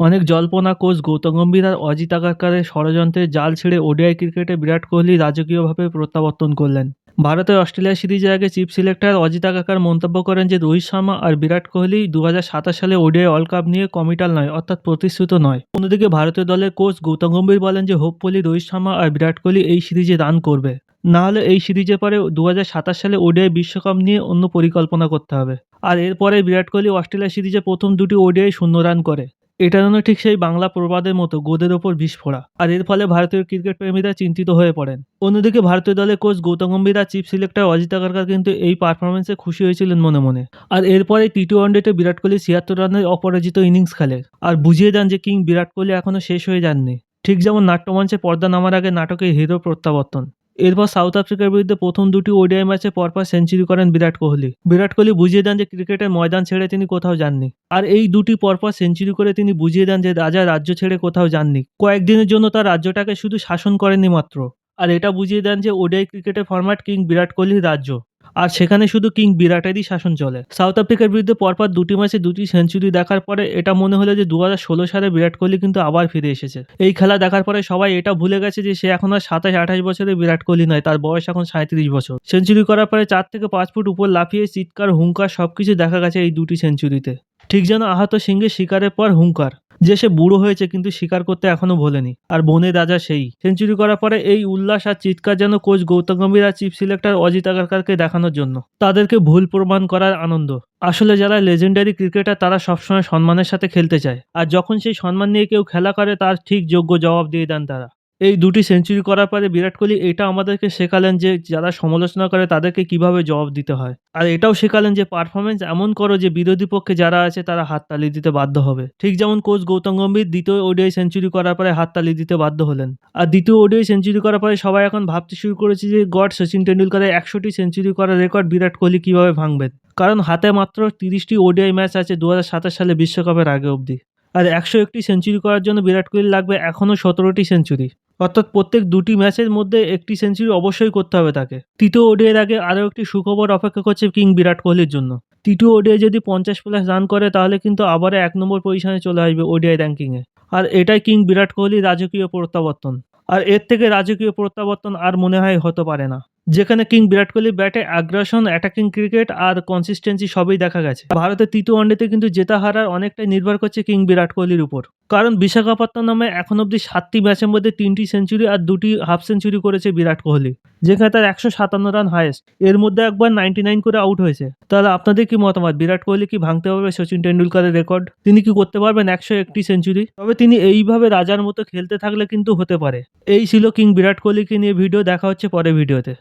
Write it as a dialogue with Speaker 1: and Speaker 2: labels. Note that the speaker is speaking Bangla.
Speaker 1: অনেক জল্পনা কোচ গৌতম গম্ভীর আর অজিত আগারকারের ষড়যন্ত্রের জাল ছেড়ে ওডিআই ক্রিকেটে বিরাট কোহলি রাজকীয়ভাবে প্রত্যাবর্তন করলেন। ভারতের অস্ট্রেলিয়া সিরিজের আগে চিফ সিলেক্টর অজিত আগারকার মন্তব্য করেন যে, রোহিত শর্মা আর বিরাট কোহলি দু হাজার সাতাশ সালে ওডিআই ওয়ার্ল্ড কাপ নিয়ে কমিটাল নয়, অর্থাৎ প্রতিশ্রুত নয়। অন্যদিকে ভারতীয় দলের কোচ গৌতম গম্ভীর বলেন যে, হোপফুলি রোহিত শর্মা আর বিরাট কোহলি এই সিরিজে রান করবে। না হলে এই সিরিজের পরে দু হাজার সাতাশ সালে ওডিআই বিশ্বকাপ নিয়ে অন্য পরিকল্পনা করতে হবে। আর এরপরে বিরাট কোহলি অস্ট্রেলিয়া সিরিজে প্রথম দুটি ওডিআই শূন্য রান করে। এটা যেন ঠিক সেই বাংলা প্রবাদের মতো গোদের ওপর বিষ ফোড়া। আর এর ফলে ভারতীয় ক্রিকেট প্রেমীরা চিন্তিত হয়ে পড়েন। অন্যদিকে ভারতীয় দলের কোচ গৌতম গম্ভীর আর চিফ সিলেক্টর অজিত আগারকার কিন্তু এই পারফরমেন্সে খুশি হয়েছিলেন মনে মনে। আর এরপরে টি টোয়েন্টিতে বিরাট কোহলি ছিয়াত্তর রানের অপরাজিত ইনিংস খেলে। আর বুঝিয়ে দেন যে কিং বিরাট কোহলি এখনও শেষ হয়ে যাননি। ঠিক যেমন নাট্যমঞ্চে পর্দা নামার আগে নাটকের হিরো প্রত্যাবর্তন। এরপর সাউথ আফ্রিকার বিরুদ্ধে প্রথম দুটি ওডিআই ম্যাচে পরপর সেঞ্চুরি করেন বিরাট কোহলি। বিরাট কোহলি বুঝিয়ে দেন যে ক্রিকেটের ময়দান ছেড়ে তিনি কোথাও যাননি। আর এই দুটি পরপর সেঞ্চুরি করে তিনি বুঝিয়ে দেন যে রাজা রাজ্য ছেড়ে কোথাও যাননি। কয়েকদিনের জন্য তার রাজ্যটাকে শুধু শাসন করেননি মাত্র। আর এটা বুঝিয়ে দেন যে ওডিআই ক্রিকেটের ফরম্যাট কিং বিরাট কোহলির রাজ্য। আর সেখানে শুধু কিং বিরাটেরই শাসন চলে। সাউথ আফ্রিকার বিরুদ্ধে পরপর দুটি ম্যাচে দুটি সেঞ্চুরি দেখার পরে এটা মনে হলো যে দু হাজার ষোলো সালে বিরাট কোহলি কিন্তু আবার ফিরে এসেছে। এই খেলা দেখার পরে সবাই এটা ভুলে গেছে যে সে এখন আর সাতাশ, আঠাশ বছরের বিরাট কোহলি নয়, তার বয়স এখন সাঁত্রিশ বছর। সেঞ্চুরি করার পরে চার থেকে পাঁচ ফুট উপর লাফিয়ে চিৎকার, হুঙ্কার সবকিছু দেখা গেছে এই দুটি সেঞ্চুরিতে। ঠিক যেন আহত সিংহের শিকারের পর হুঙ্কার। যে সে বুড়ো হয়েছে কিন্তু স্বীকার করতে এখনও ভোলেনি, আর বনে রাজা সেই। সেঞ্চুরি করার পরে এই উল্লাস আর চিৎকার যেন কোচ গৌতম গম্ভীর আর চিফ সিলেক্টর অজিত আগারকারকে দেখানোর জন্য। তাদেরকে ভুল প্রমাণ করার আনন্দ। আসলে যারা লেজেন্ডারি ক্রিকেটার, তারা সবসময় সম্মানের সাথে খেলতে চায়, আর যখন সেই সম্মান নিয়ে কেউ খেলা করে, তার ঠিক যোগ্য জবাব দিয়ে দেন তারা। এই দুটি সেঞ্চুরি করার পরে বিরাট কোহলি এটা আমাদেরকে শেখালেন যে যারা সমালোচনা করে তাদেরকে কীভাবে জবাব দিতে হয়। আর এটাও শেখালেন যে পারফরমেন্স এমন করো যে বিরোধী পক্ষে যারা আছে তারা হাততালি দিতে বাধ্য হবে। ঠিক যেমন কোচ গৌতম গম্ভীর দ্বিতীয় ওডিআই সেঞ্চুরি করার পরে হাততালি দিতে বাধ্য হলেন। আর দ্বিতীয় ওডিআই সেঞ্চুরি করার পরে সবাই এখন ভাবতে শুরু করেছে যে গড, সচিন টেন্ডুলকারের একশোটি সেঞ্চুরি করার রেকর্ড বিরাট কোহলি কীভাবে ভাঙবেন কারণ হাতে মাত্র তিরিশটি ওডিআই ম্যাচ আছে দু হাজার সাতাশ সালে বিশ্বকাপের আগে অবধি। আর একশো একটি সেঞ্চুরি করার জন্য বিরাট কোহলি লাগবে এখনও সতেরোটি সেঞ্চুরি। অর্থাৎ প্রত্যেক দুটি ম্যাচের মধ্যে একটি সেঞ্চুরি অবশ্যই করতে হবে তাকে। তৃতীয় ওডিআইয়ের আগে আরও একটি সুখবর অপেক্ষা করছে কিং বিরাট কোহলির জন্য। তৃতীয় ওডিআই যদি পঞ্চাশ প্লাস রান করে, তাহলে কিন্তু আবার এক নম্বর পজিশনে চলে আসবে ওডিআই র্যাঙ্কিংয়ে। আর এটাই কিং বিরাট কোহলির রাজকীয় প্রত্যাবর্তন। আর এর থেকে রাজকীয় প্রত্যাবর্তন আর মনে হয় হতে পারে না। যেখানে কিং বিরাট কোহলির ব্যাটে আগ্রাসন অ্যাটাকিং ক্রিকেট আর কনসিস্টেন্সি সবই দেখা গেছে। ভারতের তৃতীয় ওয়ানডেতে কিন্তু জেতা হারার অনেকটাই নির্ভর করছে কিং বিরাট কোহলির উপর। কারণ বিশাখাপত্তনম নামে এখন অব্দি সাতটি ম্যাচের মধ্যে তিনটি সেঞ্চুরি আর দুটি হাফ সেঞ্চুরি করেছে বিরাট কোহলি, যেখানে তার একশো সাতান্ন রান হায়েস্ট এর মধ্যে একবার নাইনটি নাইন করে আউট হয়েছে। তাহলে আপনাদের কি মতামত? বিরাট কোহলি কি ভাঙতে পারবে সচিন টেন্ডুলকারের রেকর্ড তিনি কি করতে পারবেন একশো একটি সেঞ্চুরি? তবে তিনি এইভাবে রাজার মতো খেলতে থাকলে কিন্তু হতে পারে। এই ছিল কিং বিরাট কোহলিকে নিয়ে ভিডিও, দেখা হচ্ছে পরে ভিডিওতে।